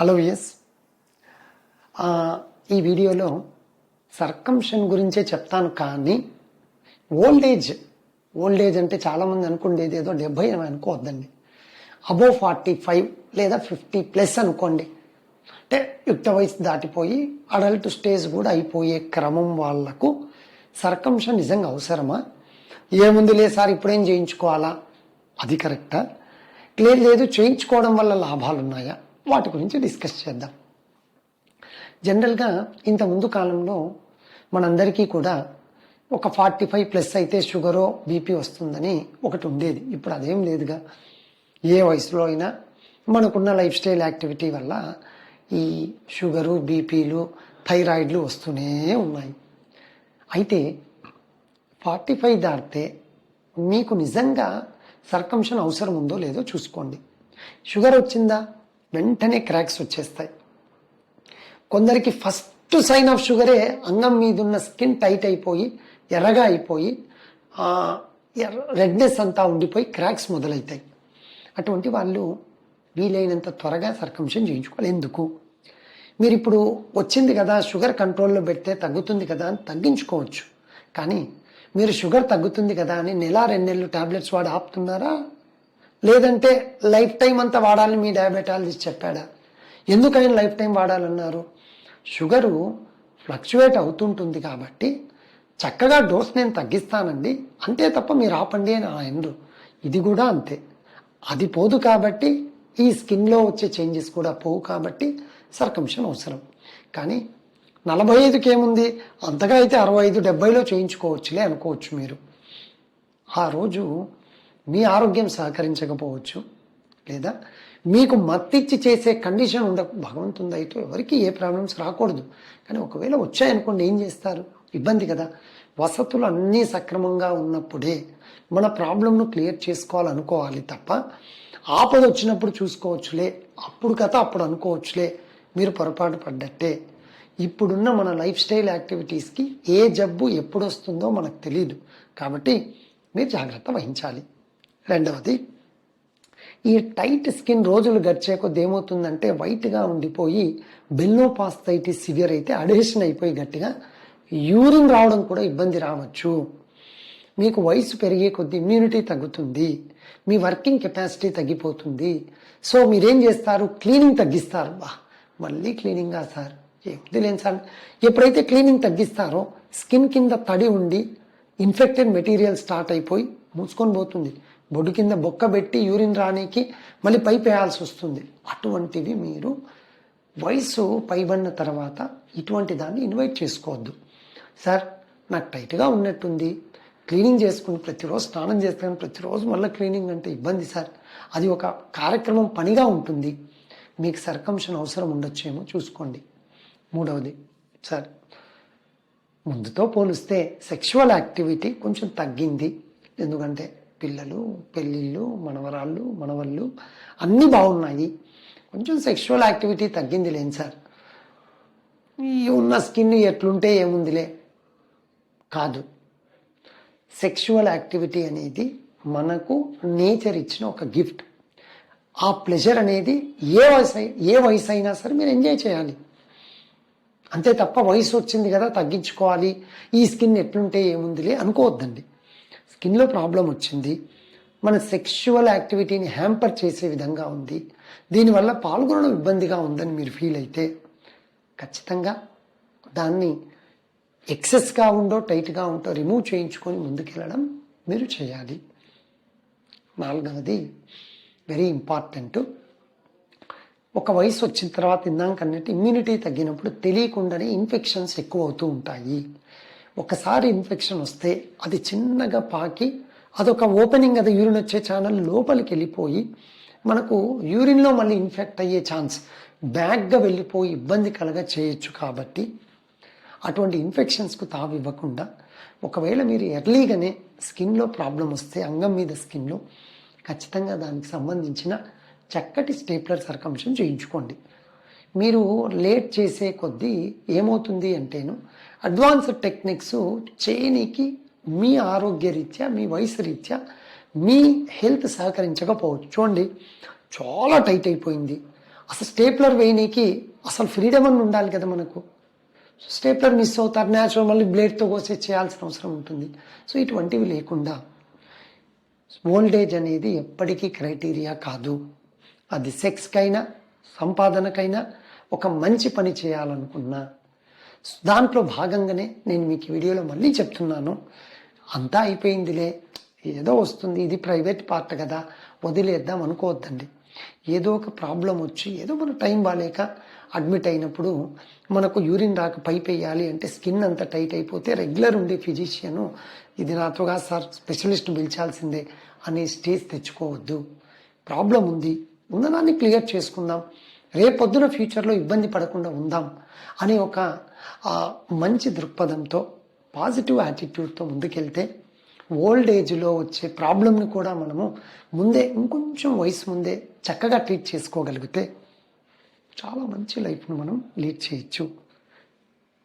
Hello yes ఈ వీడియోలో సర్కంషన్ గురించే చెప్తాను కానీ ఓల్డ్ ఏజ్ ఓల్డ్ ఏజ్ అంటే చాలామంది అనుకుండేది ఏదో డెబ్బై అని అనుకోవద్దండి. అబోవ్ ఫార్టీ ఫైవ్ లేదా ఫిఫ్టీ ప్లస్ అనుకోండి. అంటే యుక్త వయసు దాటిపోయి అడల్ట్ స్టేజ్ కూడా అయిపోయే క్రమం వాళ్ళకు సర్కంషన్ నిజంగా అవసరమా? ఏముంది లేదు సార్ ఇప్పుడేం చేయించుకోవాలా? అది కరెక్టా? లేదు చేయించుకోవడం వల్ల లాభాలు ఉన్నాయా వాటి గురించి డిస్కస్ చేద్దాం. జనరల్గా ఇంత ముందు కాలంలో మనందరికీ కూడా ఒక ఫార్టీ ఫైవ్ ప్లస్ అయితే షుగరో బీపీ వస్తుందని ఒకటి ఉండేది. ఇప్పుడు అదేం లేదుగా. ఏ వయసులో అయినా మనకున్న లైఫ్ స్టైల్ యాక్టివిటీ వల్ల ఈ షుగరు బీపీలు థైరాయిడ్లు వస్తూనే ఉన్నాయి. అయితే ఫార్టీ ఫైవ్ దాటితే మీకు నిజంగా సర్కంషన్ అవసరం ఉందో లేదో చూసుకోండి. షుగర్ వచ్చిందా? వెంటనే క్రాక్స్ వచ్చేస్తాయి. కొందరికి ఫస్ట్ సైన్ ఆఫ్ షుగరే అంగం మీద ఉన్న స్కిన్ టైట్ అయిపోయి ఎర్రగా అయిపోయి రెడ్నెస్ అంతా ఉండిపోయి క్రాక్స్ మొదలవుతాయి అటువంటి వాళ్ళు వీలైనంత త్వరగా సర్కంషన్ చేయించుకోవాలి. ఎందుకు? మీరు ఇప్పుడు వచ్చింది కదా షుగర్ కంట్రోల్లో పెడితే తగ్గుతుంది కదా అని తగ్గించుకోవచ్చు. కానీ మీరు షుగర్ తగ్గుతుంది కదా అని నెల రెండు నెలలు టాబ్లెట్స్ వాడి ఆపుతున్నారా? లేదంటే లైఫ్ టైం అంతా వాడాలని మీ డయాబెటాలజిస్ట్ చెప్పాడా? ఎందుకని లైఫ్ టైం వాడాలన్నారు? షుగరు ఫ్లక్చువేట్ అవుతుంటుంది కాబట్టి చక్కగా డోస్ నేను తగ్గిస్తానండి. అంతే తప్ప మీరు ఆపండి అని ఆయనరు ఇది కూడా అంతే. అది పోదు కాబట్టి ఈ స్కిన్లో వచ్చే చేంజెస్ కూడా పోవు కాబట్టి సర్కంషన్ అవసరం. కానీ నలభై ఐదుకి ఏముంది అంతగా అయితే అరవై ఐదు డెబ్బైలో చేయించుకోవచ్చులే అనుకోవచ్చు మీరు. ఆ రోజు మీ ఆరోగ్యం సహకరించకపోవచ్చు లేదా మీకు మత్తిచ్చి చేసే కండిషన్ ఉండ భగవంతుంది అయితే ఎవరికి ఏ ప్రాబ్లమ్స్ రాకూడదు. కానీ ఒకవేళ వచ్చాయనుకోండి ఏం చేస్తారు? ఇబ్బంది కదా. వసతులు అన్నీ సక్రమంగా ఉన్నప్పుడే మన ప్రాబ్లంను క్లియర్ చేసుకోవాలనుకోవాలి తప్ప ఆపద వచ్చినప్పుడు చూసుకోవచ్చులే అప్పుడు కథ అప్పుడు అనుకోవచ్చులే మీరు పొరపాటు పడ్డట్టే. ఇప్పుడున్న మన లైఫ్ స్టైల్ యాక్టివిటీస్కి ఏ జబ్బు ఎప్పుడు వస్తుందో మనకు తెలియదు కాబట్టి మీరు జాగ్రత్త వహించాలి. రెండవది ఈ టైట్ స్కిన్ రోజులు గడిచే కొద్ది ఏమవుతుందంటే వైట్గా ఉండిపోయి బెల్లోపాస్థైటిస్ సివియర్ అయితే అడేషన్ అయిపోయి గట్టిగా యూరిన్ రావడం కూడా ఇబ్బంది రావచ్చు. మీకు వయసు పెరిగే కొద్ది ఇమ్యూనిటీ తగ్గుతుంది మీ వర్కింగ్ కెపాసిటీ తగ్గిపోతుంది. సో మీరేం చేస్తారు? క్లీనింగ్ తగ్గిస్తారు. బా మళ్ళీ క్లీనింగా సార్. వదిలేం సార్. ఎప్పుడైతే క్లీనింగ్ తగ్గిస్తారో స్కిన్ కింద తడి ఉండి ఇన్ఫెక్టెడ్ మెటీరియల్ స్టార్ట్ అయిపోయి మూసుకొని పోతుంది. బొడ్డు కింద బొక్క పెట్టి యూరిన్ రానికి మళ్ళీ పైప్ వేయాల్సి వస్తుంది. అటువంటివి మీరు వయసు పైబడిన తర్వాత ఇటువంటి దాన్ని ఇన్వైట్ చేసుకోవద్దు. సార్ నాకు టైట్గా ఉన్నట్టుంది. క్లీనింగ్ చేసుకుని ప్రతిరోజు స్నానం చేస్తాను. ప్రతిరోజు మళ్ళీ క్లీనింగ్ అంటే ఇబ్బంది సార్. అది ఒక కార్యక్రమం పనిగా ఉంటుంది. మీకు సర్కంషన్ అవసరం ఉండొచ్చేమో చూసుకోండి. మూడవది సార్ ముందుతో పోలిస్తే సెక్షువల్ యాక్టివిటీ కొంచెం తగ్గింది. ఎందుకంటే పిల్లలు పెళ్ళిళ్ళు మనవరాళ్ళు మనవళ్ళు అన్నీ బాగున్నాయి. కొంచెం సెక్షువల్ యాక్టివిటీ తగ్గింది లేని సార్. ఈ ఉన్న స్కిన్ ఎట్లుంటే ఏముందిలే? కాదు. సెక్షువల్ యాక్టివిటీ అనేది మనకు నేచర్ ఇచ్చిన ఒక గిఫ్ట్ ఆ ప్లెజర్ అనేది ఏ వయసు ఏ వయసు అయినా సరే మీరు ఎంజాయ్ చేయాలి. అంతే తప్ప వయసు వచ్చింది కదా తగ్గించుకోవాలి. ఈ స్కిన్ ఎట్లుంటే ఏముందిలే అనుకోవద్దండి. స్కిన్లో ప్రాబ్లం వచ్చింది. మన సెక్షువల్ యాక్టివిటీని హ్యాంపర్ చేసే విధంగా ఉంది. దీనివల్ల పాల్గొనడం ఇబ్బందిగా ఉందని మీరు ఫీల్ అయితే ఖచ్చితంగా దాన్ని ఎక్సెస్గా ఉండో టైట్గా ఉంటో రిమూవ్ చేయించుకొని ముందుకెళ్ళడం మీరు చేయాలి. నాలుగవది వెరీ ఇంపార్టెంట్ ఒక వయసు వచ్చిన తర్వాత తిన్నాకన్నట్టు ఇమ్యూనిటీ తగ్గినప్పుడు తెలియకుండానే ఇన్ఫెక్షన్స్ ఎక్కువ అవుతూ ఉంటాయి. ఒకసారి ఇన్ఫెక్షన్ వస్తే అది చిన్నగా పాకి అదొక ఓపెనింగ్ అది యూరిన్ వచ్చే ఛానల్ లోపలికి వెళ్ళిపోయి మనకు యూరిన్లో మళ్ళీ ఇన్ఫెక్ట్ అయ్యే ఛాన్స్ బ్యాగ్గా వెళ్ళిపోయి ఇబ్బంది కలగ చేయొచ్చు కాబట్టి అటువంటి ఇన్ఫెక్షన్స్కు తావివ్వకుండా ఒకవేళ మీరు ఎర్లీగానే స్కిన్లో ప్రాబ్లం వస్తే అంగం మీద స్కిన్లో ఖచ్చితంగా దానికి సంబంధించిన చక్కటి స్టేప్లర్ సర్కంషన్ చేయించుకోండి. మీరు లేట్ చేసే కొద్దీ ఏమవుతుంది అంటేను అడ్వాన్స్డ్ టెక్నిక్స్ చేయనీకి మీ ఆరోగ్య రీత్యా మీ వయసు రీత్యా మీ హెల్త్ సహకరించకపోవచ్చు. చూడండి చాలా టైట్ అయిపోయింది. అసలు స్టేప్లర్ వేయనీకి అసలు ఫ్రీడమ్ అని ఉండాలి కదా మనకు. స్టేప్లర్ మిస్ అవుతారు న్యాచురల్ మళ్ళీ బ్లేడ్తో కోసే చేయాల్సిన అవసరం ఉంటుంది. సో ఇటువంటివి లేకుండా ఓల్డేజ్ అనేది ఎప్పటికీ క్రైటీరియా కాదు. అది సెక్స్కైనా సంపాదనకైనా ఒక మంచి పని చేయాలనుకున్నా దాంట్లో భాగంగానే నేను మీకు వీడియోలో మళ్ళీ చెప్తున్నాను. అంతా అయిపోయిందిలే ఏదో వస్తుంది ఇది ప్రైవేట్ పార్ట్ కదా వదిలేద్దాం అనుకోవద్దండి. ఏదో ఒక ప్రాబ్లం వచ్చి ఏదో మన టైం బాగాలేక అడ్మిట్ అయినప్పుడు మనకు యూరిన్ రాక పైప్ వేయాలి అంటే స్కిన్ అంత టైట్ అయిపోతే రెగ్యులర్ ఉండే ఫిజిషియను ఇది నాతోగా సార్ స్పెషలిస్ట్ పిలిచాల్సిందే అనే స్టేజ్ తెచ్చుకోవద్దు. ప్రాబ్లం ఉంది ఉన్నదాన్ని క్లియర్ చేసుకుందాం. రేపొద్దున ఫ్యూచర్లో ఇబ్బంది పడకుండా ఉందాం అనే ఒక మంచి దృక్పథంతో పాజిటివ్ యాటిట్యూడ్తో ముందుకెళ్తే ఓల్డ్ ఏజ్లో వచ్చే ప్రాబ్లమ్ని కూడా మనము ముందే ఇంకొంచెం వయసు ముందే చక్కగా ట్రీట్ చేసుకోగలిగితే చాలా మంచి లైఫ్ను మనం లీడ్ చేయొచ్చు.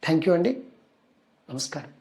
థ్యాంక్ యూ అండి. నమస్కారం.